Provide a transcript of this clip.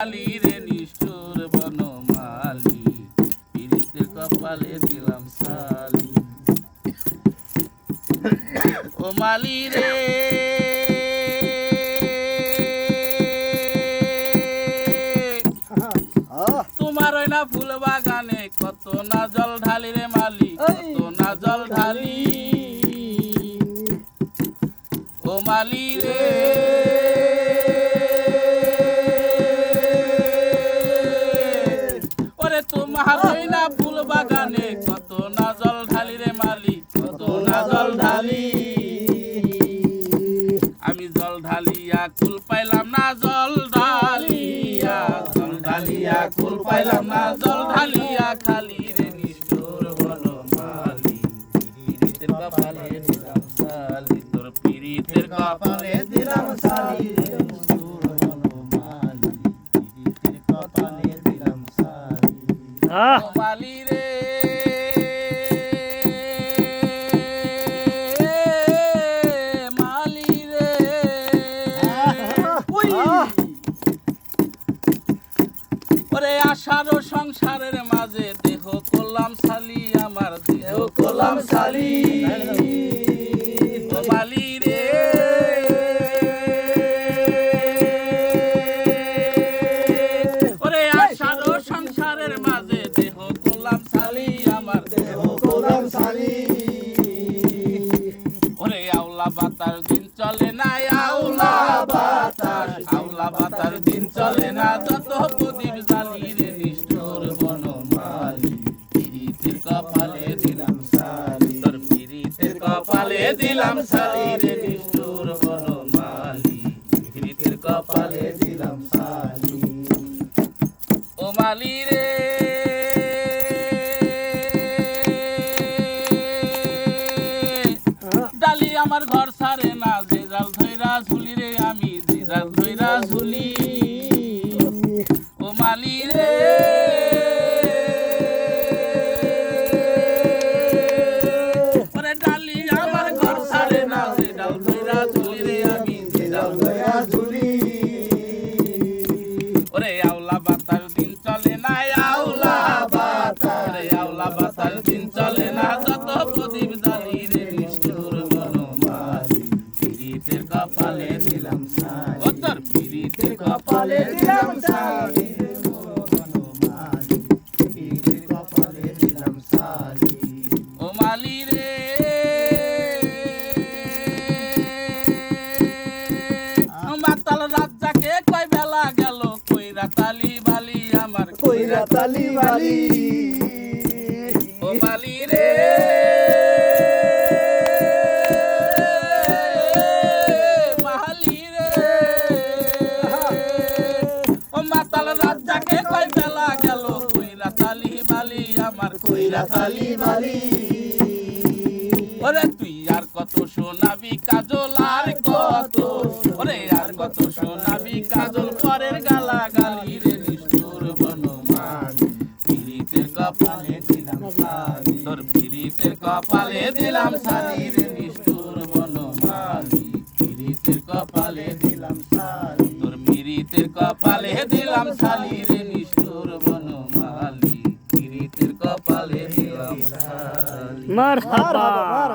মালি রে নিষ্ঠুর বনমালি পিরিতের কপালে দিলাম সালি। ও মালি রে তোমার ওই না ফুল বাগানে কত না জল ঢালি রে মালি কত না জল ঢালি। ও মালি রে কপালে দিলাম সালি। রে নিষ্ঠুর বনমালি কপালে দিলাম সালি আহ। রে মালি রে ওরে আশারও সংসারের মাঝে দেহ করলাম সালি আমার দেহ করলাম সালি। আমার আউলা দিন চলে না, আউলা দিন চলে না, যত কপালে দিলাম পিরিতের কপালে দিলাম সালি রে নিষ্ঠুর বনমালি। কপালে ধইরা রে, আমি জাল ধইরা ঝুলি। ও মালি রে। ওরে ডালি, আমার ঘর সারে না যে ডাল ধইরা রে, আমি জাল ধইরা ঝুলি। কপালে দিলাম তোর পিরিতের কপালে দিলাম সালি কপালে দিলাম সালি ও মালি রে। মাতাল রাজ্জাকে কয় বেলা বালি আমার। কইরা তালি বালি। ও মালি রে। ওরে তুই আর কত শোনাবি কাজল, আর কত ওরে আর কত শোনাবি কাজল, পরের গালা গালি রে নিষ্ঠুর বনমান কপালে দিলাম সালি, তোর কপালে দিলাম সালি রে নিষ্ঠুর বনমালি পিরিতের কপালে দিলাম সালি, তোর কপালে দিলাম সালি রে বনমালি পিরিতের